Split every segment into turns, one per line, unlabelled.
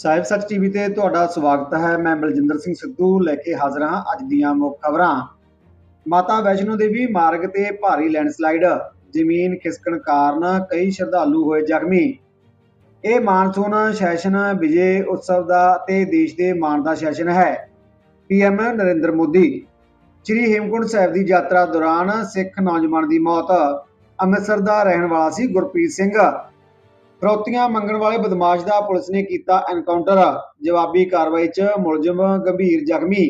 ਸਾਹਿਬ ਸੱਚ ਟੀਵੀ ਤੇ ਤੁਹਾਡਾ ਸਵਾਗਤ ਹੈ। ਮੈਂ ਬਲਜਿੰਦਰ ਸਿੰਘ ਸਿੱਧੂ ਲੈ ਕੇ ਹਾਜ਼ਰ ਹਾਂ ਅੱਜ ਦੀਆਂ ਮੁੱਖ ਖਬਰਾਂ। ਮਾਤਾ ਵੈਸ਼ਨੋ ਦੇਵੀ ਮਾਰਗ ਤੇ ਭਾਰੀ ਲੈਂਡਸਲਾਈਡ, ਜ਼ਮੀਨ ਖਿਸਕਣ ਕਾਰਨ ਕਈ ਸ਼ਰਧਾਲੂ ਹੋਏ ਜ਼ਖਮੀ। ਇਹ ਮਾਨਸੂਨ ਸੈਸ਼ਨ ਵਿਜੇ ਉਤਸਵ ਦਾ ਤੇ ਦੇਸ਼ ਦੇ ਮਾਣ ਦਾ ਸੈਸ਼ਨ ਹੈ। ਪੀਐਮ ਨਰਿੰਦਰ ਮੋਦੀ, ਸ੍ਰੀ ਹੇਮਕੁੰਟ ਸਾਹਿਬ ਦੀ ਯਾਤਰਾ ਦੌਰਾਨ ਸਿੱਖ ਨੌਜਵਾਨ ਦੀ ਮੌਤ। ਅੰਮ੍ਰਿਤਸਰ ਦਾ ਰਹਿਣ ਵਾਲਾ ਸੀ ਗੁਰਪ੍ਰੀਤ ਸਿੰਘ। ਫਰੋਤੀਆਂ ਮੰਗਣ ਵਾਲੇ ਬਦਮਾਸ਼ ਦਾ ਪੁਲਿਸ ਨੇ ਕੀਤਾ ਐਨਕਾਊਂਟਰ ਜਵਾਬੀ ਕਾਰਵਾਈ 'ਚ ਮੁਲਜ਼ਮ ਗੰਭੀਰ ਜ਼ਖਮੀ।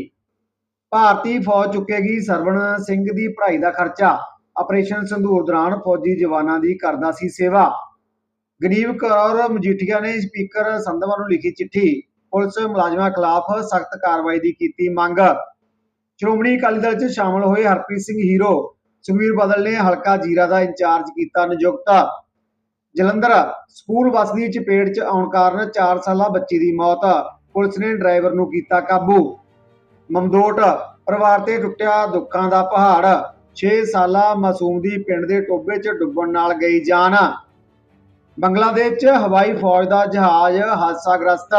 ਭਾਰਤੀ ਫੌਜ ਚੁੱਕੇਗੀ ਸਰਵਣ ਸਿੰਘ ਦੀ ਪੜ੍ਹਾਈ ਦਾ ਖਰਚਾ। ਆਪਰੇਸ਼ਨ ਸੰਧੂਰ ਦੌਰਾਨ ਫੌਜੀ ਜਵਾਨਾਂ ਦੀ ਕਰਦਾ ਸੀ ਸੇਵਾ। ਗਰੀਬ ਕੌਰ ਮਜੀਠੀਆ ਨੇ ਸਪੀਕਰ ਸੰਧਵਾ ਨੂੰ ਲਿਖੀ ਚਿੱਠੀ। ਪੁਲਿਸ ਮੁਲਾਜ਼ਮਾਂ ਖਿਲਾਫ ਸਖਤ ਕਾਰਵਾਈ ਦੀ ਕੀਤੀ ਮੰਗ। ਸ਼੍ਰੋਮਣੀ ਅਕਾਲੀ ਦਲ 'ਚ ਸ਼ਾਮਲ ਹੋਏ ਹਰਪ੍ਰੀਤ ਸਿੰਘ ਹੀਰੋ। ਸੁਖਬੀਰ ਬਾਦਲ ਨੇ ਹਲਕਾ ਜੀਰਾ ਦਾ ਇੰਚਾਰਜ ਕੀਤਾ ਨਿਯੁਕਤ। ਜਲੰਧਰ। ਸਕੂਲ ਬੱਸ ਦੀ ਚਪੇਟ 'ਚ ਆਉਣ ਕਾਰਨ 4 ਸਾਲਾ ਬੱਚੀ ਦੀ ਮੌਤ, ਪੁਲਿਸ ਨੇ ਡਰਾਈਵਰ ਨੂੰ ਕੀਤਾ ਕਾਬੂ। ਮਮਦੋਟ, ਪਰਿਵਾਰ ਤੇ ਟੁੱਟਿਆ ਦੁੱਖਾਂ ਦਾ ਪਹਾੜ। 6 ਸਾਲਾ ਮਾਸੂਮ ਦੀ ਪਿੰਡ ਦੇ ਟੋਬੇ 'ਚ ਡੁੱਬਣ ਨਾਲ ਗਈ ਜਾਨ। ਬੰਗਲਾਦੇਸ਼ 'ਚ ਹਵਾਈ ਫੌਜ ਦਾ ਜਹਾਜ਼ ਹਾਦਸਾਗ੍ਰਸਤ।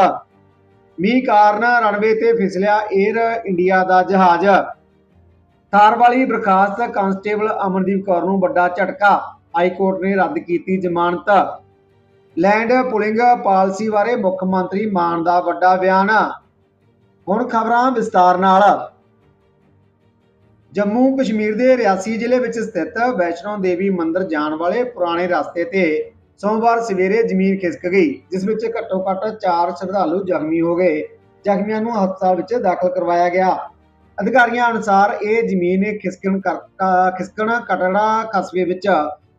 ਮੀਂਹ ਕਾਰਨ ਰਣਵੇ ਤੇ ਫਿਸਲਿਆ 에ਅਰ ਇੰਡੀਆ ਦਾ ਜਹਾਜ਼। ਥਾਰ ਵਾਲੀ ਬਰਖਾਸਤ ਕਾਂਸਟੇਬਲ ਅਮਨਦੀਪ ਕੌਰ ਨੂੰ ਵੱਡਾ ਝਟਕਾ। ਹਾਈ ਕੋਰਟ ਨੇ ਰੱਦ ਕੀਤੀ ਜ਼ਮਾਨਤ। ਲੈਂਡ ਪੁਲਿੰਗ ਪਾਲਿਸੀ ਬਾਰੇ ਮੁੱਖ ਮੰਤਰੀ ਮਾਨ ਦਾ ਵੱਡਾ ਬਿਆਨ। ਹੁਣ ਖਬਰਾਂ ਵਿਸਤਾਰ ਨਾਲ। ਜੰਮੂ ਕਸ਼ਮੀਰ ਦੇ ਰਿਆਸੀ ਜ਼ਿਲ੍ਹੇ ਵਿੱਚ ਸਥਿਤ ਵੈਸ਼ਨੋ ਦੇਵੀ ਮੰਦਿਰ ਜਾਣ ਵਾਲੇ ਪੁਰਾਣੇ ਰਸਤੇ ਤੇ ਸੋਮਵਾਰ ਸਵੇਰੇ ਜ਼ਮੀਨ ਖਿਸਕ ਗਈ, ਜਿਸ ਵਿੱਚ ਘੱਟੋ ਘੱਟ 4 ਸ਼ਰਧਾਲੂ ਜ਼ਖਮੀ ਹੋ ਗਏ। ਜ਼ਖਮੀਆਂ ਨੂੰ ਹਸਪਤਾਲ ਵਿੱਚ ਦਾਖਲ ਕਰਵਾਇਆ ਗਿਆ। ਅਧਿਕਾਰੀਆਂ ਅਨੁਸਾਰ ਇਹ ਜ਼ਮੀਨ ਖਿਸਕਣ ਕਰ- ਖਿਸਕਣ, ਕਟੜਾ ਕਸਬੇ ਵਿੱਚ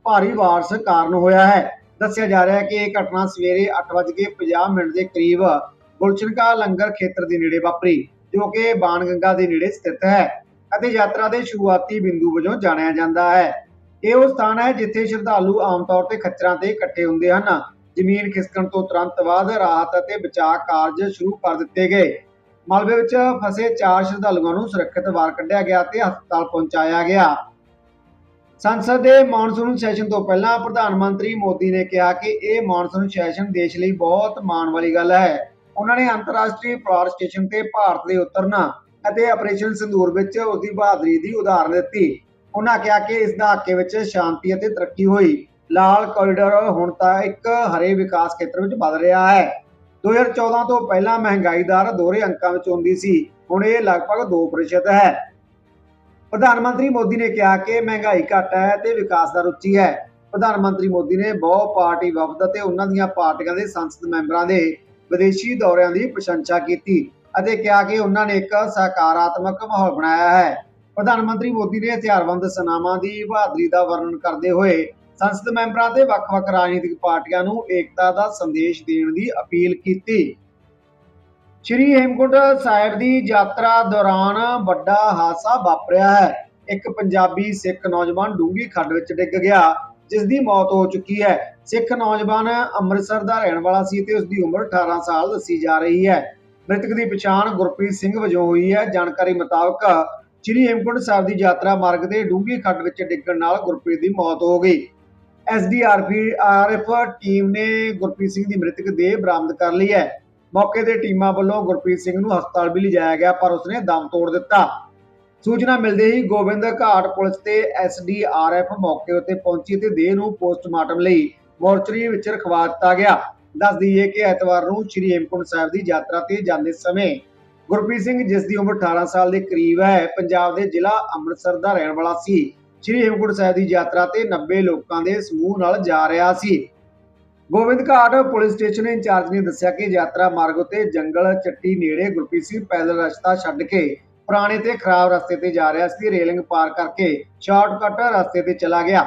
ਭਾਰੀ ਬਾਰਿਸ਼ ਕਾਰਨ ਹੋਇਆ ਹੈ। ਦੱਸਿਆ ਜਾ ਰਿਹਾ ਹੈ ਕਿ ਇਹ ਘਟਨਾ ਸਵੇਰੇ 8:50 ਮਿੰਟ ਦੇ ਕਰੀਬ ਗੁਲਸ਼ਨਕਾ ਲੰਗਰ ਖੇਤਰ ਦੇ ਨੇੜੇ ਵਾਪਰੀ, ਜੋ ਕਿ ਬਾਣਗੰਗਾ ਦੇ ਨੇੜੇ ਸਥਿਤ ਹੈ ਅਤੇ ਯਾਤਰਾ ਦੇ ਸ਼ੁਰੂਆਤੀ ਬਿੰਦੂ ਵਜੋਂ ਜਾਣਿਆ ਜਾਂਦਾ ਹੈ। ਇਹ ਉਹ ਸਥਾਨ ਹੈ ਜਿੱਥੇ ਸ਼ਰਧਾਲੂ ਆਮ ਤੌਰ ਤੇ ਖੱਚਰਾਂ ਤੇ ਇਕੱਠੇ ਹੁੰਦੇ ਹਨ। ਜ਼ਮੀਨ ਖਿਸਕਣ ਤੋਂ ਤੁਰੰਤ ਬਾਅਦ ਰਾਹਤ ਅਤੇ ਬਚਾਅ ਕਾਰਜ ਸ਼ੁਰੂ ਕਰ ਦਿੱਤੇ ਗਏ। ਮਲਬੇ ਵਿੱਚ ਫਸੇ ਚਾਰ ਸ਼ਰਧਾਲੂਆਂ ਨੂੰ ਸੁਰੱਖਿਅਤ ਬਾਹਰ ਕੱਢਿਆ ਗਿਆ ਤੇ ਹਸਪਤਾਲ ਪਹੁੰਚਾਇਆ ਗਿਆ। ਸੰਸਦ ਦੇ ਮੌਨਸੂਨ ਸੈਸ਼ਨ ਤੋਂ ਪਹਿਲਾਂ ਪ੍ਰਧਾਨ ਮੰਤਰੀ ਮੋਦੀ ਨੇ ਕਿਹਾ ਕਿ ਇਹ ਮੌਨਸੂਨ ਸੈਸ਼ਨ ਦੇਸ਼ ਲਈ ਬਹੁਤ ਮਾਣ ਵਾਲੀ ਗੱਲ ਹੈ। ਉਹਨਾਂ ਨੇ ਅੰਤਰਰਾਸ਼ਟਰੀ ਪਲਾਰ ਸਟੇਸ਼ਨ ਤੇ ਭਾਰਤ ਦੇ ਉਤਰਨਾ ਅਤੇ ਆਪਰੇਸ਼ਨ ਸੰਦੂਰ ਵਿੱਚ ਉਸ ਦੀ ਬਹਾਦਰੀ ਦੀ ਉਦਾਹਰਨ ਦਿੱਤੀ। ਉਹਨਾਂ ਕਿਹਾ ਕਿ ਇਸ ਦਹਾਕੇ ਵਿੱਚ ਸ਼ਾਂਤੀ ਅਤੇ ਤਰੱਕੀ ਹੋਈ। ਲਾਲ ਕੋਰੀਡੋਰ ਹੁਣ ਤਾਂ ਇੱਕ ਹਰੇ ਵਿਕਾਸ ਖੇਤਰ ਵਿੱਚ ਵੱਧ ਰਿਹਾ ਹੈ। 2014 ਤੋਂ ਪਹਿਲਾਂ ਮਹਿੰਗਾਈ ਦਰ ਦੋਹਰੇ ਅੰਕਾਂ ਵਿੱਚ ਹੁੰਦੀ ਸੀ। ਹੁਣ ਇਹ ਲਗਭਗ 2% ਹੈ। ਪ੍ਰਧਾਨ ਮੰਤਰੀ ਮੋਦੀ ਨੇ ਕਿਹਾ ਕਿ ਮਹਿੰਗਾਈ ਘੱਟ ਹੈ ਤੇ ਵਿਕਾਸ ਦਾ ਰੁਚੀ ਹੈ। ਪ੍ਰਧਾਨ ਮੰਤਰੀ ਮੋਦੀ ਨੇ ਬਹੁ ਪਾਰਟੀ ਵਫਦ ਅਤੇ ਉਹਨਾਂ ਦੀਆਂ ਪਾਰਟੀਆਂ ਦੇ ਸੰਸਦ ਮੈਂਬਰਾਂ ਦੇ ਵਿਦੇਸ਼ੀ ਦੌਰਿਆਂ ਦੀ ਪ੍ਰਸ਼ੰਸਾ ਕੀਤੀ ਅਤੇ ਕਿਹਾ ਕਿ ਉਹਨਾਂ ਨੇ ਇੱਕ ਸਕਾਰਾਤਮਕ ਮਾਹੌਲ ਬਣਾਇਆ ਹੈ। ਪ੍ਰਧਾਨ ਮੰਤਰੀ ਮੋਦੀ ਨੇ ਹਥਿਆਰਬੰਦ ਸੈਨਾਵਾਂ ਦੀ ਬਹਾਦਰੀ ਦਾ ਵਰਣਨ ਕਰਦੇ ਹੋਏ ਸੰਸਦ ਮੈਂਬਰਾਂ ਤੇ ਵੱਖ-ਵੱਖ ਰਾਜਨੀਤਿਕ ਪਾਰਟੀਆਂ ਨੂੰ ਏਕਤਾ ਦਾ ਸੰਦੇਸ਼ ਦੇਣ ਦੀ ਅਪੀਲ ਕੀਤੀ। ਸ਼੍ਰੀ ਹੇਮਕੁੰਟ ਸਾਹਿਬ ਦੀ ਯਾਤਰਾ ਦੌਰਾਨ ਵੱਡਾ ਹਾਦਸਾ ਵਾਪਰਿਆ ਹੈ। ਇੱਕ ਪੰਜਾਬੀ ਸਿੱਖ ਨੌਜਵਾਨ ਡੂੰਗੀ ਖੱਡ ਵਿੱਚ ਡਿੱਗ ਗਿਆ ਜਿਸ ਦੀ ਮੌਤ ਹੋ ਚੁੱਕੀ ਹੈ। ਸਿੱਖ ਨੌਜਵਾਨ ਅੰਮ੍ਰਿਤਸਰ ਦਾ ਰਹਿਣ ਵਾਲਾ ਸੀ ਤੇ ਉਸ ਦੀ ਉਮਰ 18 ਸਾਲ ਦੱਸੀ ਜਾ ਰਹੀ ਹੈ। ਮ੍ਰਿਤਕ ਦੀ ਪਛਾਣ ਗੁਰਪ੍ਰੀਤ ਸਿੰਘ ਵਜੋਂ ਹੋਈ ਹੈ। ਜਾਣਕਾਰੀ ਮੁਤਾਬਕ ਸ਼੍ਰੀ ਹੇਮਕੁੰਟ ਸਾਹਿਬ ਦੀ ਯਾਤਰਾ ਮਾਰਗ ਤੇ ਡੂੰਗੀ ਖੱਡ ਵਿੱਚ ਡਿੱਗਣ ਨਾਲ ਗੁਰਪ੍ਰੀਤ ਦੀ ਮੌਤ ਹੋ ਗਈ। ਐਸਡੀਆਰਪੀ ਆਰਐਫ ਟੀਮ ਨੇ ਗੁਰਪ੍ਰੀਤ ਸਿੰਘ ਦੀ ਮ੍ਰਿਤਕ ਦੇਹ ਬਰਾਮਦ ਕਰ ਲਈ ਹੈ। ਮੌਕੇ ਤੇ ਟੀਮਾਂ ਵੱਲੋਂ ਗੁਰਪ੍ਰੀਤ ਸਿੰਘ ਨੂੰ ਹਸਪਤਾਲ ਵੀ ਲਿਜਾਇਆ ਗਿਆ, ਪਰ ਉਸਨੇ ਦਮ ਤੋੜ ਦਿੱਤਾ। ਸੂਚਨਾ ਮਿਲਦੇ ਹੀ ਗੋਬਿੰਦ ਘਾਟ ਪੁਲਿਸ ਤੇ ਐਸਡੀਆਰਐਫ ਮੌਕੇ ਉੱਤੇ ਪਹੁੰਚੀ ਤੇ ਦੇਹ ਨੂੰ ਪੋਸਟਮਾਰਟਮ ਲਈ ਮੋਰਚਰੀ ਵਿੱਚ ਰਖਵਾ ਦਿੱਤਾ ਗਿਆ। ਦੱਸ ਦਈਏ ਕਿ ਐਤਵਾਰ ਨੂੰ ਸ਼੍ਰੀ ਹੇਮਕੁੰਟ ਸਾਹਿਬ ਦੀ ਯਾਤਰਾ ਤੇ ਜਾਂਦੇ ਸਮੇਂ ਗੁਰਪ੍ਰੀਤ ਸਿੰਘ, ਜਿਸ ਦੀ ਉਮਰ 18 ਸਾਲ ਦੇ ਕਰੀਬ ਹੈ, ਪੰਜਾਬ ਦੇ ਜ਼ਿਲ੍ਹਾ ਅੰਮ੍ਰਿਤਸਰ ਦਾ ਰਹਿਣ ਵਾਲਾ ਸੀ। ਸ਼੍ਰੀ ਹੇਮਕੁੰਟ ਸਾਹਿਬ ਦੀ ਯਾਤਰਾ ਤੇ 90 ਲੋਕਾਂ ਦੇ ਸਮੂਹ ਨਾਲ ਜਾ ਰਿਹਾ ਸੀ। Gobind Ghat police station incharge ਨੇ ਦੱਸਿਆ ਕਿ ਯਾਤਰਾ ਮਾਰਗ ਉਤੇ ਜੰਗਲ ਚੱਟੀ ਨੇੜੇ ਗੁਰਪ੍ਰੀਤ ਸਿੰਘ ਪੈਦਲ ਰਸਤਾ ਛੱਡ ਕੇ ਪੁਰਾਣੇ ਤੇ ਖਰਾਬ ਰਸਤੇ ਤੇ ਜਾ ਰਿਹਾ ਸੀ। ਰੇਲਿੰਗ ਪਾਰ ਕਰਕੇ ਸ਼ਾਰਟਕਟ ਰਸਤੇ ਤੇ ਚਲਾ ਗਿਆ।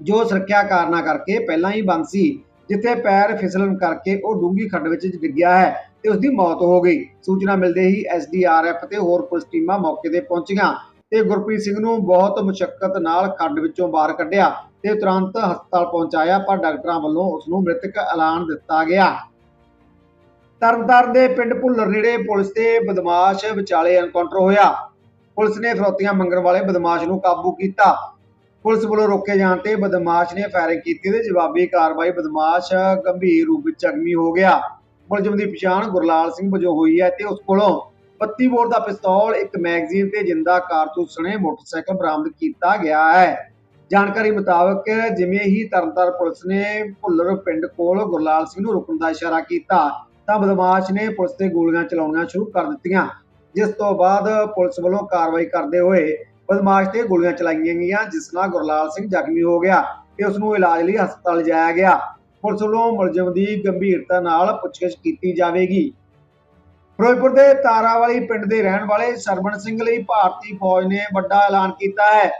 ਜੋ ਸੁਰੱਖਿਆ ਕਾਰਨਾਂ ਕਰਕੇ ਪਹਿਲਾਂ ਹੀ ਬੰਦ ਸੀ, ਜਿੱਥੇ ਪੈਰ ਫਿਸਲਣ ਕਰਕੇ ਉਹ ਡੂੰਗੀ ਖੱਡ ਵਿੱਚ ਡਿੱਗਿਆ ਹੈ ਤੇ ਉਸ ਦੀ ਮੌਤ ਹੋ ਗਈ। ਸੂਚਨਾ ਮਿਲਦੇ ਹੀ ਐਸਡੀਆਰਐਫ ਤੇ ਹੋਰ ਪੁਲਿਸ ਟੀਮਾਂ ਮੌਕੇ ਤੇ ਪਹੁੰਚੀਆਂ ਤੇ ਗੁਰਪ੍ਰੀਤ ਸਿੰਘ ਨੂੰ ਬਹੁਤ ਮੁਸ਼ਕਲ ਨਾਲ ਖੱਡ ਵਿੱਚੋਂ ਬਾਹਰ ਕੱਢਿਆ ਤੇ ਤੁਰੰਤ ਹਸਪਤਾਲ ਪਹੁੰਚਾਇਆ, ਪਰ ਡਾਕਟਰਾਂ ਵੱਲੋਂ ਉਸ ਨੂੰ ਮ੍ਰਿਤਕ ਐਲਾਨ ਦਿੱਤਾ ਗਿਆ। ਤਰਨਤਾਰਨ ਦੇ ਪਿੰਡ ਭੁੱਲਰ ਨੇੜੇ ਪੁਲਿਸ ਤੇ ਬਦਮਾਸ਼ ਵਿਚਾਲੇ ਐਨਕਾਊਂਟਰ ਹੋਇਆ। ਪੁਲਿਸ ਨੇ ਫਰੋਤੀਆਂ ਮੰਗਣ ਵਾਲੇ ਬਦਮਾਸ਼ ਨੂੰ ਕਾਬੂ ਕੀਤਾ। ਪੁਲਿਸ ਵੱਲੋਂ ਰੋਕੇ ਜਾਣ ਤੇ ਬਦਮਾਸ਼ ਨੇ ਫਾਇਰਿੰਗ ਕੀਤੀ ਤੇ ਜਵਾਬੀ ਕਾਰਵਾਈ ਬਦਮਾਸ਼ ਗੰਭੀਰ ਰੂਪ ਵਿੱਚ ਜ਼ਖਮੀ ਹੋ ਗਿਆ। ਮੁਲਜ਼ਮ ਦੀ ਪਛਾਣ ਗੁਰਲਾਲ ਸਿੰਘ ਵਜੋਂ ਹੋਈ ਹੈ ਤੇ ਉਸ ਕੋਲੋਂ 32 ਬੋਰ ਦਾ ਪਿਸਤੌਲ, ਇੱਕ ਮੈਗਜ਼ੀਨ ਤੇ ਜਿੰਦਾ ਕਾਰਤੂਸ ਸਣੇ ਮੋਟਰਸਾਈਕਲ ਬਰਾਮਦ ਕੀਤਾ ਗਿਆ ਹੈ। ਜਾਣਕਾਰੀ ਮੁਤਾਬਕ ਜਿਵੇਂ ਹੀ ਤਰਨਤਾਰ ਪੁਲਿਸ ਨੇ ਭੁੱਲਰ ਪਿੰਡ ਕੋਲ ਗੁਰਲਾਲ ਸਿੰਘ ਨੂੰ ਰੁਕਣ ਦਾ ਇਸ਼ਾਰਾ ਕੀਤਾ, ਤਾਂ ਬਦਮਾਸ਼ ਨੇ ਪੁਲਿਸ ਤੇ ਗੋਲੀਆਂ ਚਲਾਉਣੀਆਂ ਸ਼ੁਰੂ ਕਰ ਦਿੱਤੀਆਂ। ਜਿਸ ਤੋਂ ਬਾਅਦ ਪੁਲਿਸ ਵੱਲੋਂ ਕਾਰਵਾਈ ਕਰਦੇ ਹੋਏ ਬਦਮਾਸ਼ ਤੇ ਗੋਲੀਆਂ ਚਲਾਈਆਂ ਗਈਆਂ, ਜਿਸ ਨਾਲ ਗੁਰਲਾਲ ਸਿੰਘ ਜ਼ਖਮੀ ਹੋ ਗਿਆ ਤੇ ਉਸ ਨੂੰ ਇਲਾਜ ਲਈ ਹਸਪਤਾਲ ਲਿਜਾਇਆ ਗਿਆ। ਪੁਲਿਸ ਵੱਲੋਂ ਮੁਲਜ਼ਮ ਦੀ ਗੰਭੀਰਤਾ ਨਾਲ ਪੁੱਛਗਿੱਛ ਕੀਤੀ ਜਾਵੇਗੀ। ਫਿਰੋਜ਼ਪੁਰ ਦੇ ਤਾਰਾਵਾਲੀ ਪਿੰਡ ਦੇ ਰਹਿਣ ਵਾਲੇ ਸਰਵਣ ਸਿੰਘ ਲਈ ਭਾਰਤੀ ਫੌਜ ਨੇ ਵੱਡਾ ਐਲਾਨ ਕੀਤਾ ਹੈ।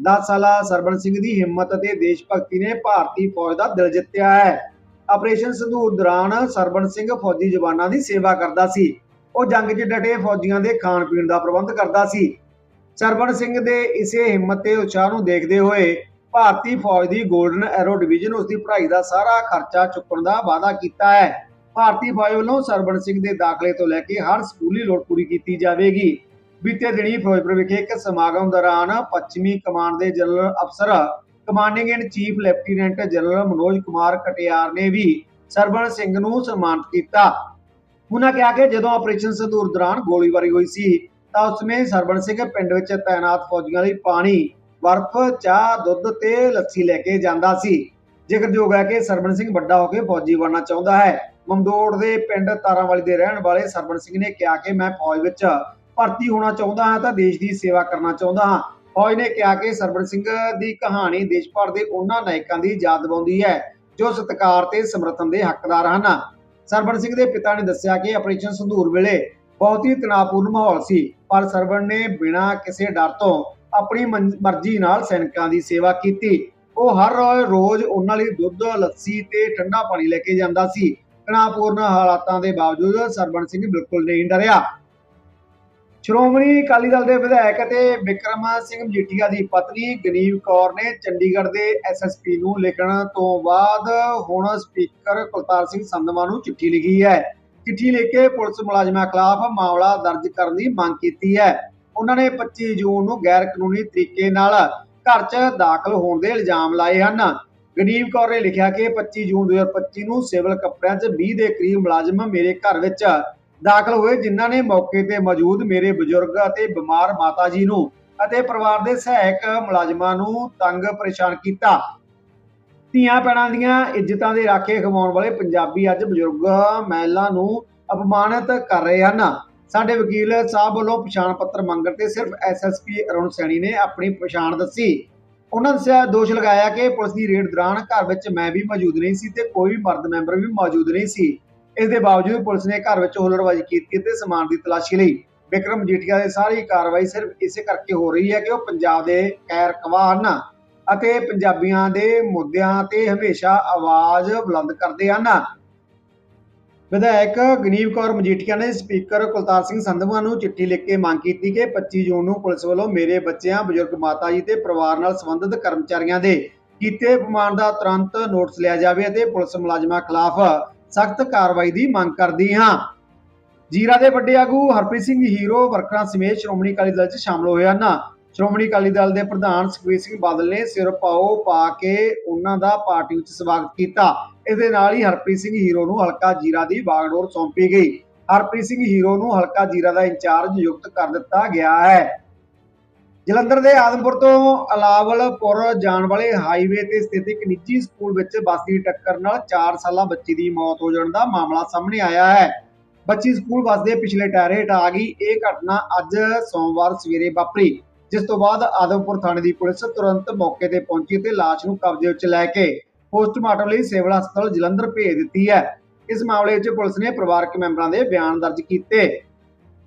10 ਸਾਲਾ ਸਰਵਣ ਸਿੰਘ ਦੀ ਹਿੰਮਤ ਅਤੇ ਦੇਸ਼ ਭਗਤੀ ਨੇ ਭਾਰਤੀ ਫੌਜ ਦਾ ਦਿਲ ਜਿੱਤਿਆ ਹੈ। ਆਪਰੇਸ਼ਨ ਸੰਧੂਰ ਦੌਰਾਨ ਸਰਵਣ ਸਿੰਘ ਫੌਜੀ ਜਵਾਨਾਂ ਦੀ ਸੇਵਾ ਕਰਦਾ ਸੀ। ਉਹ ਜੰਗ 'ਚ ਡਟੇ ਫੌਜੀਆਂ ਦੇ ਖਾਣ ਪੀਣ ਦਾ ਪ੍ਰਬੰਧ ਕਰਦਾ ਸੀ। ਸਰਵਣ ਸਿੰਘ ਦੇ ਇਸੇ ਹਿੰਮਤ ਤੇ ਉਤਸ਼ਾਹ ਨੂੰ ਦੇਖਦੇ ਹੋਏ ਭਾਰਤੀ ਫੌਜ ਦੀ 골ਡਨ ਐਰੋ ਡਿਵੀਜ਼ਨ ਉਸ ਦੀ ਪੜ੍ਹਾਈ ਦਾ ਸਾਰਾ ਖਰਚਾ ਚੁੱਕਣ ਦਾ ਵਾਅਦਾ ਕੀਤਾ ਹੈ। ਭਾਰਤੀ ਫੌਜ ਵੱਲੋਂ ਸਰਵਣ ਸਿੰਘ ਦੇ ਦਾਖਲੇ ਤੋਂ ਲੈ ਕੇ ਹਰ ਸਕੂਲੀ ਲੋੜ ਪੂਰੀ ਕੀਤੀ ਜਾਵੇਗੀ। ਬੀਤੇ ਦਿਨੀ ਫਿਰੋਜ਼ਪੁਰ ਵਿਖੇ ਇੱਕ ਸਮਾਗਮ ਦੌਰਾਨ ਪੱਛਮੀ ਕਮਾਂਡ ਦੇ general officer commanding in chief lieutenant general Manoj Kumar Katiyar ਨੇ ਵੀ ਸਰਵਣ ਸਿੰਘ ਨੂੰ ਸਨਮਾਨਿਤ ਕੀਤਾ। ਉਹਨਾਂ ਕਿਹਾ ਕਿ ਜਦੋਂ ਆਪਰੇਸ਼ਨ ਸੰਦੂਰ ਦੌਰਾਨ ਗੋਲੀਬਾਰੀ ਹੋਈ ਸੀ, ਤਾਂ ਉਸ ਸਰਵਣ ਸਿੰਘ ਪਿੰਡ ਵਿੱਚ ਤਾਇਨਾਤ ਫੌਜੀਆਂ ਲਈ ਪਾਣੀ, ਬਰਫ਼, ਚਾਹ, ਦੁੱਧ ਤੇ ਲੱਸੀ ਲੈ ਕੇ ਜਾਂਦਾ ਸੀ। ਜ਼ਿਕਰਯੋਗ ਹੈ ਕਿ ਸਰਵਣ ਸਿੰਘ ਵੱਡਾ ਹੋ ਕੇ ਫੌਜੀ ਬਣਨਾ ਚਾਹੁੰਦਾ ਹੈ। ਮਮਦੋੜ ਦੇ ਪਿੰਡ ਤਾਰਾਵਾਲੀ ਦੇ ਰਹਿਣ ਵਾਲੇ ਸਰਵਣ ਸਿੰਘ ਨੇ ਕਿਹਾ ਕਿ ਮੈਂ ਫੌਜ ਵਿੱਚ ਭਰਤੀ ਹੋਣਾ ਚਾਹੁੰਦਾ ਹਾਂ ਤਾਂ ਦੇਸ਼ ਦੀ ਸੇਵਾ ਕਰਨਾ ਚਾਹੁੰਦਾ ਹਾਂ। ਫੌਜ ਨੇ ਕਿਹਾ ਕਿ ਸਰਵਣ ਸਿੰਘ ਦੀ ਕਹਾਣੀ ਦੇਸ਼ ਭਰ ਦੇ ਉਹਨਾਂ ਨਾਇਕਾਂ ਦੀ ਯਾਦ ਦਿਵਾਉਂਦੀ ਹੈ, ਜੋ ਸਤਿਕਾਰ ਤੇ ਸਮਰਥਨ ਦੇ ਹੱਕਦਾਰ ਹਨ। ਸਰਵਣ ਸਿੰਘ ਦੇ ਪਿਤਾ ਨੇ ਦੱਸਿਆ ਕਿ ਆਪਰੇਸ਼ਨ ਸੰਧੂਰ ਵੇਲੇ ਬਹੁਤ ਹੀ ਤਣਾਅਪੂਰਨ ਮਾਹੌਲ ਸੀ, ਪਰ ਸਰਵਣ ਨੇ ਬਿਨਾਂ ਕਿਸੇ ਡਰ ਤੋਂ ਆਪਣੀ ਮਨ- ਮਰਜ਼ੀ ਨਾਲ ਸੈਨਿਕਾਂ ਦੀ ਸੇਵਾ ਕੀਤੀ। ਉਹ ਹਰ ਰੋਜ਼ ਉਹਨਾਂ ਲਈ ਦੁੱਧ, ਲੱਸੀ ਤੇ ਠੰਡਾ ਪਾਣੀ ਲੈ ਕੇ ਜਾਂਦਾ ਸੀ। ਤਣਾਅਪੂਰਨ ਹਾਲਾਤਾਂ ਦੇ ਬਾਵਜੂਦ ਸਰਵਣ ਸਿੰਘ ਬਿਲਕੁਲ ਨਹੀਂ ਡਰਿਆ। ਸ਼੍ਰੋਮਣੀ ਅਕਾਲੀ ਦਲ ਦੇ ਵਿਧਾਇਕ ਅਤੇ ਵਿਕਰਮ ਸਿੰਘ ਮਜੀਠੀਆ ਦੀ ਪਤਨੀ ਗਨੀਵ ਕੌਰ ਨੇ ਚੰਡੀਗੜ੍ਹ ਦੇ ਐਸਐਸਪੀ ਨੂੰ ਲਿਖਣ ਤੋਂ ਬਾਅਦ ਹੁਣ ਸਪੀਕਰ ਕੁਲਤਾਰ ਸਿੰਘ ਸੰਧਵਾ ਨੂੰ ਚਿੱਠੀ ਲਿਖੀ ਹੈ। ਚਿੱਠੀ ਲਿਖ ਕੇ ਪੁਲਿਸ ਮੁਲਾਜ਼ਮਾਂ ਖਿਲਾਫ ਮਾਮਲਾ ਦਰਜ ਕਰਨ ਦੀ ਮੰਗ ਕੀਤੀ ਹੈ। ਉਹਨਾਂ ਨੇ 25 ਜੂਨ ਨੂੰ ਗੈਰ ਕਾਨੂੰਨੀ ਤਰੀਕੇ ਨਾਲ ਘਰ 'ਚ ਦਾਖਲ ਹੋਣ ਦੇ ਇਲਜ਼ਾਮ ਲਾਏ ਹਨ। ਗਨੀਵ ਕੌਰ ਨੇ ਲਿਖਿਆ ਕਿ 25 ਜੂਨ 2025 ਨੂੰ ਸਿਵਲ ਕੱਪੜਿਆਂ 'ਚ 20 ਦੇ ਕਰੀਬ ਮੁਲਾਜ਼ਮ ਮੇਰੇ ਘਰ ਵਿੱਚ ਦਾਖਲ ਹੋਏ, ਜਿਨ੍ਹਾਂ ਨੇ ਮੌਕੇ ਤੇ ਮੌਜੂਦ ਮੇਰੇ ਬਜ਼ੁਰਗ ਅਤੇ ਬਿਮਾਰ ਮਾਤਾ ਜੀ ਨੂੰ ਅਤੇ ਪਰਿਵਾਰ ਦੇ ਸਹਾਇਕ ਮੁਲਾਜ਼ਮਾਂ ਨੂੰ ਤੰਗ ਪਰੇਸ਼ਾਨ ਕੀਤਾ। ਧੀਆਂ ਪੈਣਾਂ ਦੀਆਂ ਇੱਜ਼ਤਾਂ ਦੇ ਰਾਖੇ ਖਵਾਉਣ ਵਾਲੇ ਪੰਜਾਬੀ ਅੱਜ ਬਜ਼ੁਰਗ ਮਹਿਲਾ ਨੂੰ ਅਪਮਾਨਿਤ ਕਰ ਰਹੇ ਹਨ। ਸਾਡੇ ਵਕੀਲ ਸਾਹਿਬ ਵੱਲੋਂ ਪਛਾਣ ਪੱਤਰ ਮੰਗਣ ਤੇ ਸਿਰਫ ਐਸਐਸਪੀ ਅਰੁਣ ਸੈਣੀ ਨੇ ਆਪਣੀ ਪਛਾਣ ਦੱਸੀ। ਉਹਨਾਂ ਦੱਸਿਆ, ਦੋਸ਼ ਲਗਾਇਆ ਕਿ ਪੁਲਿਸ ਦੀ ਰੇਡ ਦੌਰਾਨ ਘਰ ਵਿੱਚ ਮੈਂ ਵੀ ਮੌਜੂਦ ਨਹੀਂ ਸੀ ਤੇ ਕੋਈ ਮਰਦ ਮੈਂਬਰ ਵੀ ਮੌਜੂਦ ਨਹੀਂ ਸੀ। ਇਸ ਦੇ ਬਾਵਜੂਦ ਪੁਲਿਸ ਨੇ ਘਰ ਵਿੱਚ ਹੁਲੜਬਾਜ਼ੀ ਕੀਤੀ ਤੇ ਸਮਾਨ ਦੀ ਤਲਾਸ਼ੀ ਲਈ। ਵਿਕਰਮ ਜੀਠੀਆ ਦੀ ਸਾਰੀ ਕਾਰਵਾਈ ਸਿਰਫ ਇਸੇ ਕਰਕੇ ਹੋ ਰਹੀ ਹੈ ਕਿ ਉਹ ਪੰਜਾਬ ਦੇ ਗੈਰ ਕਵਾਨ ਅਤੇ ਪੰਜਾਬੀਆਂ ਦੇ ਮੁੱਦਿਆਂ ਤੇ ਹਮੇਸ਼ਾ ਆਵਾਜ਼ ਬੁਲੰਦ ਕਰਦੇ ਹਨ। ਵਿਧਾਇਕ ਗਨੀਵ ਕੌਰ ਮਜੀਠੀਆ ਨੇ ਸਪੀਕਰ ਕੁਲਤਾਰ ਸਿੰਘ ਸੰਧਵਾ ਨੂੰ ਚਿੱਠੀ ਲਿਖ ਕੇ ਮੰਗ ਕੀਤੀ ਕਿ 25 ਜੂਨ ਨੂੰ ਪੁਲਿਸ ਵੱਲੋਂ ਮੇਰੇ ਬੱਚਿਆਂ, ਬਜ਼ੁਰਗ ਮਾਤਾ ਜੀ ਤੇ ਪਰਿਵਾਰ ਨਾਲ ਸੰਬੰਧਿਤ ਕਰਮਚਾਰੀਆਂ ਦੇ ਕੀਤੇ ਅਪਮਾਨ ਦਾ ਤੁਰੰਤ ਨੋਟਿਸ ਲਿਆ ਜਾਵੇ ਅਤੇ ਪੁਲਿਸ ਮੁਲਾਜ਼ਮਾਂ ਖਿਲਾਫ ਸਖਤ ਕਾਰਵਾਈ ਦੀ ਮੰਗ ਕਰਦੀ ਹਾਂ। ਜੀਰਾ ਦੇ ਵੱਡੇ ਆਗੂ ਹਰਪ੍ਰੀਤ ਸਿੰਘ ਹੀਰੋ, ਵਰਕਰਾਂ ਸਮੇਤ ਸ਼੍ਰੋਮਣੀ ਅਕਾਲੀ ਦਲ 'ਚ ਸ਼ਾਮਲ ਹੋਏ ਹਨ। ਸ਼੍ਰੋਮਣੀ ਅਕਾਲੀ ਦਲ ਦੇ ਪ੍ਰਧਾਨ ਸੁਖਬੀਰ ਸਿੰਘ ਬਾਦਲ ਨੇ ਸਿਰ ਪਾਓ ਪਾ ਕੇ ਉਹਨਾਂ ਦਾ ਪਾਰਟੀ ਵਿੱਚ ਸਵਾਗਤ ਕੀਤਾ। ਇਸ ਦੇ ਨਾਲ ਹੀ ਹਰਪ੍ਰੀਤ ਸਿੰਘ ਹੀਰੋ ਨੂੰ ਹਲਕਾ ਜੀਰਾ ਦੀ ਬਾਗਡੋਰ ਸੌਂਪੀ ਗਈ। ਹਰਪ੍ਰੀਤ ਸਿੰਘ ਹੀਰੋ ਨੂੰ ਹਲਕਾ ਜੀਰਾ ਦਾ ਇੰਚਾਰਜ ਨਿਯੁਕਤ ਕਰ ਦਿੱਤਾ ਗਿਆ ਹੈ। ਜਲੰਧਰ ਦੇ ਆਦਮਪੁਰ ਤੋਂ ਅਲਾਵਲਪੁਰ ਜਾਣ ਵਾਲੇ ਹਾਈਵੇ ਤੇ ਸਥਿਤ ਇੱਕ ਨਿੱਜੀ ਸਕੂਲ ਵਿੱਚ ਬੱਸ ਦੀ ਟੱਕਰ ਨਾਲ 4 ਸਾਲਾ ਬੱਚੀ ਦੀ ਮੌਤ ਹੋ ਜਾਣ ਦਾ ਮਾਮਲਾ ਸਾਹਮਣੇ ਆਇਆ ਹੈ। ਬੱਚੀ ਸਕੂਲ ਬੱਸ ਦੇ ਪਿਛਲੇ ਟਾਇਰ ਹੇਠ ਆ ਗਈ। ਇਹ ਘਟਨਾ ਅੱਜ ਸੋਮਵਾਰ ਸਵੇਰੇ ਵਾਪਰੀ, ਜਿਸ ਤੋਂ ਬਾਅਦ ਆਦਮਪੁਰ ਥਾਣੇ ਦੀ ਪੁਲਿਸ ਤੁਰੰਤ ਮੌਕੇ ਤੇ ਪਹੁੰਚੀ ਤੇ ਲਾਸ਼ ਨੂੰ ਕਬਜ਼ੇ ਵਿੱਚ ਲੈ ਕੇ ਪੋਸਟਮਾਰਟਮ ਲਈ ਸਿਵਲ ਹਸਪਤਾਲ ਜਲੰਧਰ ਭੇਜ ਦਿੱਤੀ ਹੈ। ਇਸ ਮਾਮਲੇ ਵਿੱਚ ਪੁਲਿਸ ਨੇ ਪਰਿਵਾਰਕ ਮੈਂਬਰਾਂ ਦੇ ਬਿਆਨ ਦਰਜ ਕੀਤੇ।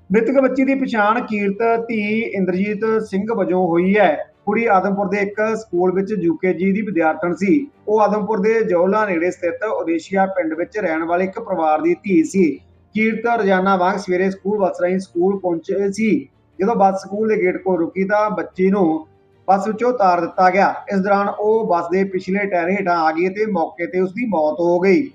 ਮ੍ਰਿਤਕ ਬੱਚੀ ਦੀ ਪਛਾਣ ਕੀਰਤ ਧੀ ਇੰਦਰਜੀਤ ਸਿੰਘ ਵਜੋਂ ਹੋਈ ਹੈ। ਕੁੜੀ ਆਦਮਪੁਰ ਦੇ ਇੱਕ ਸਕੂਲ ਵਿੱਚ ਯੂਕੇਜੀ ਦੀ ਵਿਦਿਆਰਥਣ ਸੀ। ਉਹ ਆਦਮਪੁਰ ਦੇ ਜੌਲਾ ਨੇੜੇ ਸਥਿਤ ਓਦੇਸ਼ੀਆ ਪਿੰਡ ਵਿੱਚ ਰਹਿਣ ਵਾਲੇ ਇੱਕ ਪਰਿਵਾਰ ਦੀ ਧੀ ਸੀ। ਕੀਰਤ ਰੋਜ਼ਾਨਾ ਵਾਂਗ ਸਵੇਰੇ ਸਕੂਲ ਬੱਸ ਰਾਹੀਂ ਸਕੂਲ ਪਹੁੰਚੇ ਸੀ। ਜਦੋਂ ਬੱਸ ਸਕੂਲ ਦੇ ਗੇਟ ਕੋਲ ਰੁਕੀ ਤਾਂ ਬੱਚੀ ਨੂੰ ਬੱਸ ਵਿੱਚੋਂ ਉਤਾਰ ਦਿੱਤਾ ਗਿਆ। ਇਸ ਦੌਰਾਨ ਉਹ ਬੱਸ ਦੇ ਪਿਛਲੇ ਟਾਇਰ ਹੇਠਾਂ ਆ ਗਈ ਤੇ ਮੌਕੇ ਤੇ ਉਸ ਦੀ ਮੌਤ ਹੋ ਗਈ।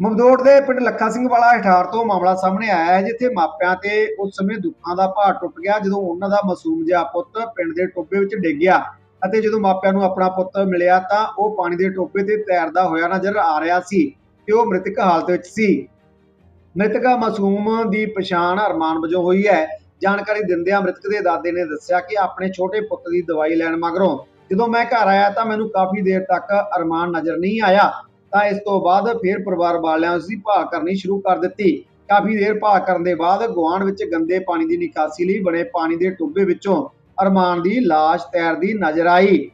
ਮਮਦੋੜ ਦੇ ਪਿੰਡ ਲੱਖਾ ਸਿੰਘ ਵਾਲਾ ਹਠਾਰ ਤੋਂ ਮਾਮਲਾ ਸਾਹਮਣੇ ਆਇਆ ਹੈ, ਜਿੱਥੇ ਮਾਪਿਆਂ ਤੇ ਉਸ ਸਮੇਂ ਦੁੱਖਾਂ ਦਾ ਭਾਰ ਟੁੱਟ ਗਿਆ, ਜਦੋਂ ਉਹਨਾਂ ਦਾ ਮਾਸੂਮ ਜਿਹਾ ਪੁੱਤ ਪਿੰਡ ਦੇ ਟੋਬੇ ਵਿੱਚ ਡਿੱਗ ਗਿਆ ਅਤੇ ਜਦੋਂ ਮਾਪਿਆਂ ਨੂੰ ਆਪਣਾ ਪੁੱਤ ਮਿਲਿਆ ਤਾਂ ਉਹ ਪਾਣੀ ਦੇ ਟੋਬੇ ਤੇ ਤੈਰਦਾ ਹੋਇਆ ਨਜ਼ਰ ਆ ਰਿਹਾ ਸੀ ਤੇ ਉਹ ਮ੍ਰਿਤਕ ਹਾਲਤ ਵਿੱਚ ਸੀ। ਮ੍ਰਿਤਕਾ ਮਾਸੂਮ ਦੀ ਪਛਾਣ ਅਰਮਾਨ ਵਜੋਂ ਹੋਈ ਹੈ। ਜਾਣਕਾਰੀ ਦਿੰਦਿਆਂ ਮ੍ਰਿਤਕ ਦੇ ਦਾਦੇ ਨੇ ਦੱਸਿਆ ਕਿ ਆਪਣੇ ਛੋਟੇ ਪੁੱਤ ਦੀ ਦਵਾਈ ਲੈਣ ਮਗਰੋਂ ਜਦੋਂ ਮੈਂ ਘਰ ਆਇਆ ਤਾਂ ਮੈਨੂੰ ਕਾਫੀ ਦੇਰ ਤੱਕ ਅਰਮਾਨ ਨਜ਼ਰ ਨਹੀਂ ਆਇਆ। ਤਾਂ ਇਸ ਤੋਂ ਬਾਅਦ ਫਿਰ ਪਰਿਵਾਰ ਵਾਲਿਆਂ ਉਸ ਦੀ ਭਾਅ ਕਰਨੀ ਸ਼ੁਰੂ ਕਰ ਦਿੱਤੀ। ਕਾਫੀ ਦੇਰ ਭਾਅ ਕਰਨ ਦੇ ਬਾਅਦ ਗੁਆਂਢ ਵਿੱਚ ਗੰਦੇ ਪਾਣੀ ਦੀ ਨਿਕਾਸੀ ਲਈ ਬਣੇ ਪਾਣੀ ਦੇ ਟੋਭੇ ਵਿੱਚੋਂ ਅਰਮਾਨ ਦੀ ਲਾਸ਼ ਤੈਰਦੀ ਨਜ਼ਰ ਆਈ।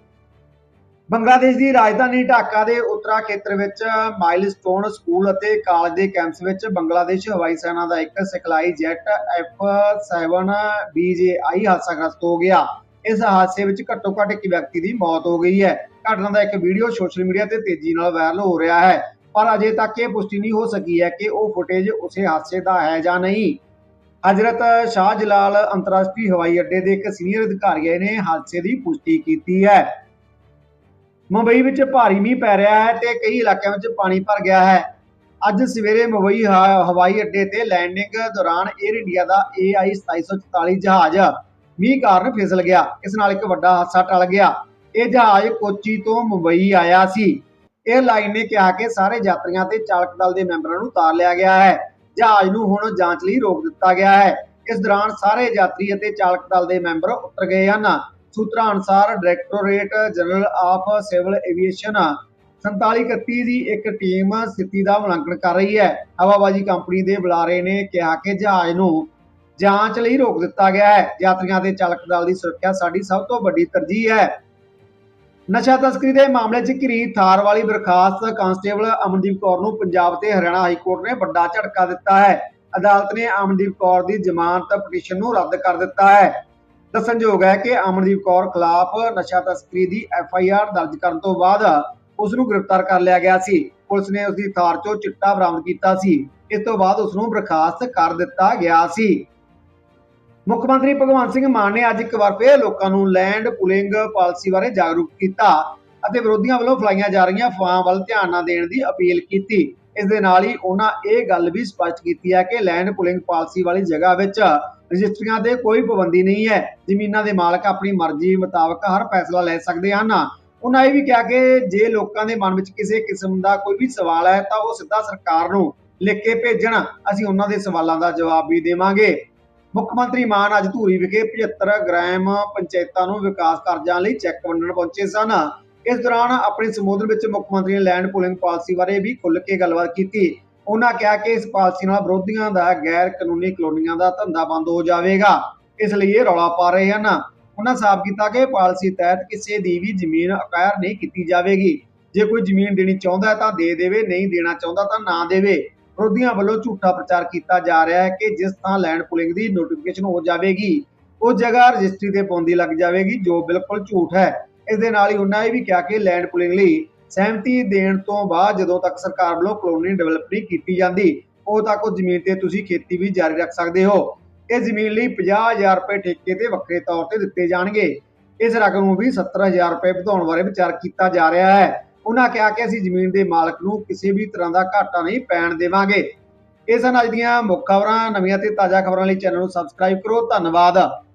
ਬੰਗਲਾਦੇਸ਼ ਦੀ ਰਾਜਧਾਨੀ ਢਾਕਾ ਦੇ ਉਤਰਾ ਖੇਤਰ ਵਿੱਚ ਮਾਈਲਸਟੋਨ ਸਕੂਲ ਅਤੇ ਕਾਲਜ ਦੇ ਕੈਂਪਸ ਵਿੱਚ ਬੰਗਲਾਦੇਸ਼ ਹਵਾਈ ਸੈਨਾ ਦਾ ਇੱਕ ਸਿਖਲਾਈ ਜੈਟ F7 BJI ਹਾਦਸਾਗ੍ਰਸਤ ਹੋ ਗਿਆ। ਇਸ ਹਾਦਸੇ ਵਿੱਚ ਘੱਟੋ ਘੱਟ ਇੱਕ ਵਿਅਕਤੀ ਦੀ ਮੌਤ ਹੋ ਗਈ ਹੈ। ਘਟਨਾ ਦਾ ਇੱਕ ਵੀਡੀਓ ਸੋਸ਼ਲ ਮੀਡੀਆ ਤੇ ਤੇਜ਼ੀ ਨਾਲ ਵਾਇਰਲ ਹੋ ਰਿਹਾ ਹੈ। ਪਰ ਅਜੇ ਤੱਕ ਇਹ ਪੁਸ਼ਟੀ ਨਹੀਂ ਹੋ ਸਕੀ ਹੈ ਕਿ ਉਹ ਫੁਟੇਜ ਉਸੇ ਹਾਦਸੇ ਦਾ ਹੈ ਜਾਂ ਨਹੀਂ। ਹਜ਼ਰਤ ਸ਼ਾਹ ਜਲਾਲ ਅੰਤਰਰਾਸ਼ਟਰੀ ਹਵਾਈ ਅੱਡੇ ਦੇ ਇੱਕ ਸੀਨੀਅਰ ਅਧਿਕਾਰੀ ਨੇ ਹਾਦਸੇ ਦੀ ਪੁਸ਼ਟੀ ਕੀਤੀ ਹੈ। ਮੁੰਬਈ ਵਿੱਚ ਭਾਰੀ ਮੀਂਹ ਪੈ ਰਿਹਾ ਹੈ ਤੇ ਕਈ ਇਲਾਕਿਆਂ ਵਿੱਚ ਪਾਣੀ ਭਰ ਗਿਆ ਹੈ। ਅੱਜ ਸਵੇਰੇ ਮੁੰਬਈ ਹਵਾਈ ਅੱਡੇ ਤੇ ਲੈਂਡਿੰਗ ਦੌਰਾਨ 에ਅਰ ਇੰਡੀਆ ਦਾ AI 2744 ਜਹਾਜ਼ ਮੀਂਹ ਕਾਰਨ ਫਿਸਲ ਗਿਆ। ਇਸ ਨਾਲ ਇੱਕ ਵੱਡਾ ਹਾਦਸਾ ਟਲ ਗਿਆ। ਇਹ ਜਹਾਜ਼ ਕੋਚੀ ਤੋਂ ਮੁੰਬਈ ਆਇਆ ਸੀ। 에ਅਰਲਾਈਨ ਨੇ ਕਿਹਾ ਕਿ ਸਾਰੇ ਯਾਤਰੀਆਂ ਤੇ ਚਾਲਕ ਦਲ ਦੇ ਮੈਂਬਰਾਂ ਨੂੰ ਉਤਾਰ ਲਿਆ ਗਿਆ ਹੈ। ਜਹਾਜ਼ ਨੂੰ ਹੁਣ ਜਾਂਚ ਲਈ ਰੋਕ ਦਿੱਤਾ ਗਿਆ ਹੈ। ਇਸ ਦੌਰਾਨ ਸਾਰੇ ਯਾਤਰੀ ਅਤੇ ਚਾਲਕ ਦਲ ਦੇ ਮੈਂਬਰ ਉਤਰ ਗਏ ਹਨ। ਸੂਤਰਾਂ ਅਨੁਸਾਰ directorate general of civil aviation 4731 ਦੀ ਇੱਕ ਟੀਮ ਸਥਿਤੀ ਦਾ ਉਲੰਘਣ ਕਰ ਰਹੀ ਹੈ। ਹਵਾਬਾਜ਼ੀ ਕੰਪਨੀ ਦੇ ਬੁਲਾਰੇ ਨੇ ਕਿਹਾ ਕਿ ਜਹਾਜ਼ ਨੂੰ ਜਾਂਚ ਲਈ ਰੋਕ ਦਿੱਤਾ ਗਿਆ ਹੈ। ਯਾਤਰੀਆਂ ਤੇ ਚਾਲਕ ਦਲ ਦੀ ਸੁਰੱਖਿਆ ਸਾਡੀ ਸਭ ਤੋਂ ਵੱਡੀ ਤਰਜੀਹ ਹੈ। ਨਸ਼ਾ ਤਸਕਰੀ ਦੇ ਮਾਮਲੇ 'ਚ ਘਰੀ ਥਾਰ ਵਾਲੀ ਬਰਖਾਸਤ ਕਾਂਸਟੇਬਲ ਅਮਨਦੀਪ ਕੌਰ ਨੂੰ ਪੰਜਾਬ ਤੇ ਹਰਿਆਣਾ ਹਾਈ ਕੋਰਟ ਨੇ ਵੱਡਾ ਝਟਕਾ ਦਿੱਤਾ ਹੈ। ਅਦਾਲਤ ਨੇ ਅਮਨਦੀਪ ਕੌਰ ਦੀ ਜ਼ਮਾਨਤ ਪਟੀਸ਼ਨ ਨੂੰ ਰੱਦ ਕਰ ਦਿੱਤਾ ਹੈ। ਦੱਸਣਯੋਗ ਹੈ ਕਿ ਅਮਨਦੀਪ ਕੌਰ ਖਿਲਾਫ ਨਸ਼ਾ ਤਸਕਰੀ ਦੀ ਐਫ ਆਈ ਆਰ ਦਰਜ ਕਰਨ ਤੋਂ ਬਾਅਦ ਉਸ ਨੂੰ ਗ੍ਰਿਫਤਾਰ ਕਰ ਲਿਆ ਗਿਆ ਸੀ। ਪੁਲਿਸ ਨੇ ਉਸ ਦੀ ਥਾਰ 'ਚੋਂ ਚਿੱਟਾ ਬਰਾਮਦ ਕੀਤਾ ਸੀ। ਇਸ ਤੋਂ ਬਾਅਦ ਉਸ ਨੂੰ ਬਰਖਾਸਤ ਕਰ ਦਿੱਤਾ ਗਿਆ ਸੀ। ਮੁੱਖ ਮੰਤਰੀ ਭਗਵੰਤ ਸਿੰਘ ਮਾਨ ਨੇ ਅੱਜ ਇੱਕ ਵਾਰ ਫਿਰ ਲੋਕਾਂ ਨੂੰ ਲੈਂਡ ਪੁਲਿੰਗ ਪਾਲਿਸੀ ਬਾਰੇ ਜਾਗਰੂਕ ਕੀਤਾ ਅਤੇ ਵਿਰੋਧੀਆਂ ਵੱਲੋਂ ਫਲਾਈਆਂ ਜਾ ਰਹੀਆਂ ਅਫਵਾਹਾਂ ਵੱਲ ਧਿਆਨ ਨਾ ਦੇਣ ਦੀ ਅਪੀਲ ਕੀਤੀ। ਇਸ ਦੇ ਨਾਲ ਹੀ ਉਹਨਾਂ ਇਹ ਗੱਲ ਵੀ ਸਪਸ਼ਟ ਕੀਤੀ ਹੈ ਕਿ ਲੈਂਡ ਪੁਲਿੰਗ ਪਾਲਿਸੀ ਵਾਲੀ ਜਗ੍ਹਾ ਵਿੱਚ ਰਜਿਸਟਰੀਆਂ ਤੇ ਕੋਈ ਪਾਬੰਦੀ ਨਹੀਂ ਹੈ। ਜ਼ਮੀਨਾਂ ਦੇ ਮਾਲਕ ਆਪਣੀ ਮਰਜ਼ੀ ਮੁਤਾਬਕ ਹਰ ਫੈਸਲਾ ਲੈ ਸਕਦੇ ਹਨ। ਉਹਨਾਂ ਇਹ ਵੀ ਕਿਹਾ ਕਿ ਜੇ ਲੋਕਾਂ ਦੇ ਮਨ ਵਿੱਚ ਕਿਸੇ ਕਿਸਮ ਦਾ ਕੋਈ ਵੀ ਸਵਾਲ ਹੈ ਤਾਂ ਉਹ ਸਿੱਧਾ ਸਰਕਾਰ ਨੂੰ ਲਿਖ ਕੇ ਭੇਜਣ। ਅਸੀਂ ਉਹਨਾਂ ਦੇ ਸਵਾਲਾਂ ਦਾ ਜਵਾਬ ਵੀ ਦੇਵਾਂਗੇ। ਮੁੱਖ ਮੰਤਰੀ ਮਾਨ ਅੱਜ ਧੂਰੀ ਵਿਖੇ 75 ਗ੍ਰਾਮ ਪੰਚਾਇਤਾਂ ਨੂੰ ਵਿਕਾਸ ਕਾਰਜਾਂ ਲਈ ਚੈੱਕ ਵੰਡਣ ਪਹੁੰਚੇ ਸਨ। ਇਸ ਦੌਰਾਨ ਆਪਣੇ ਸੰਬੋਧਨ ਵਿੱਚ ਮੁੱਖ ਮੰਤਰੀ ਨੇ ਲੈਂਡ ਪੁਲਿੰਗ ਪਾਲਿਸੀ ਬਾਰੇ ਵੀ ਖੁੱਲ੍ਹ ਕੇ ਗੱਲਬਾਤ ਕੀਤੀ। ਉਹਨਾਂ ਕਿਹਾ ਕਿ ਇਸ ਪਾਲਿਸੀ ਨਾਲ ਵਿਰੋਧੀਆਂ ਦਾ ਗੈਰ ਕਾਨੂੰਨੀ ਕਲੋਨੀਆਂ ਦਾ ਧੰਦਾ ਬੰਦ ਹੋ ਜਾਵੇਗਾ। ਇਸ ਲਈ ਇਹ ਰੌਲਾ ਪਾ ਰਹੇ ਹਨ। ਉਹਨਾਂ ਸਾਫ਼ ਕੀਤਾ ਕਿ ਪਾਲਿਸੀ ਤਹਿਤ ਕਿਸੇ ਦੀ ਵੀ ਜ਼ਮੀਨ ਅਕਾਇਰ ਨਹੀਂ ਕੀਤੀ ਜਾਵੇਗੀ। ਜੇ ਕੋਈ ਜ਼ਮੀਨ ਦੇਣੀ ਚਾਹੁੰਦਾ ਹੈ ਤਾਂ ਦੇ ਦੇਵੇ, ਨਹੀਂ ਦੇਣਾ ਚਾਹੁੰਦਾ ਤਾਂ ਨਾ ਦੇਵੇ। ਵਿਰੋਧੀਆਂ ਵੱਲੋਂ ਝੂਠਾ ਪ੍ਰਚਾਰ ਕੀਤਾ ਜਾ ਰਿਹਾ ਹੈ ਕਿ ਜਿਸ ਥਾਂ ਲੈਂਡ ਪੁਲਿੰਗ ਦੀ ਨੋਟੀਫਿਕੇਸ਼ਨ ਹੋ ਜਾਵੇਗੀ, ਉਹ ਜਗ੍ਹਾ ਰਜਿਸਟਰੀ ਤੇ ਪਾਉਂਦੀ ਲੱਗ ਜਾਵੇਗੀ, ਜੋ ਬਿਲਕੁਲ ਝੂਠ ਹੈ। ਇਸ ਦੇ ਨਾਲ ਹੀ ਉਹਨਾਂ ਇਹ ਵੀ ਕਿਹਾ ਕਿ ਲੈਂਡ ਪੁਲਿੰਗ ਲਈ ਸਹਿਮਤੀ ਦੇਣ ਤੋਂ ਬਾਅਦ ਜਦੋਂ ਤੱਕ ਸਰਕਾਰ ਵੱਲੋਂ ਕਲੋਨੀ ਡਿਵੈਲਪ ਨਹੀਂ ਕੀਤੀ ਜਾਂਦੀ, ਉਦੋਂ ਤੱਕ ਉਹ ਜ਼ਮੀਨ ਤੇ ਤੁਸੀਂ ਖੇਤੀ ਵੀ ਜਾਰੀ ਰੱਖ ਸਕਦੇ ਹੋ। ਇਹ ਜ਼ਮੀਨ ਲਈ 50000 ਰੁਪਏ ਠੇਕੇ ਤੇ ਵੱਖਰੇ ਤੌਰ ਤੇ ਦਿੱਤੇ ਜਾਣਗੇ। ਇਸ ਰਕਮ ਨੂੰ ਵੀ 70000 ਰੁਪਏ ਵਧਾਉਣ ਬਾਰੇ ਵਿਚਾਰ ਕੀਤਾ ਜਾ ਰਿਹਾ ਹੈ। ਉਹਨਾਂ ਕਿਹਾ ਕਿ ਅਸੀਂ ਜ਼ਮੀਨ ਦੇ ਮਾਲਕ ਨੂੰ ਕਿਸੇ ਵੀ ਤਰ੍ਹਾਂ ਦਾ ਘਾਟਾ ਨਹੀਂ ਪੈਣ ਦੇਵਾਂਗੇ। ਇਹ ਸਨ ਅੱਜ ਦੀਆਂ ਮੁੱਖ ਖਬਰਾਂ ਨਵੀਆਂ ਤੇ ਤਾਜ਼ਾ ਖਬਰਾਂ ਲਈ ਚੈਨਲ ਨੂੰ ਸਬਸਕ੍ਰਾਈਬ ਕਰੋ। ਧੰਨਵਾਦ।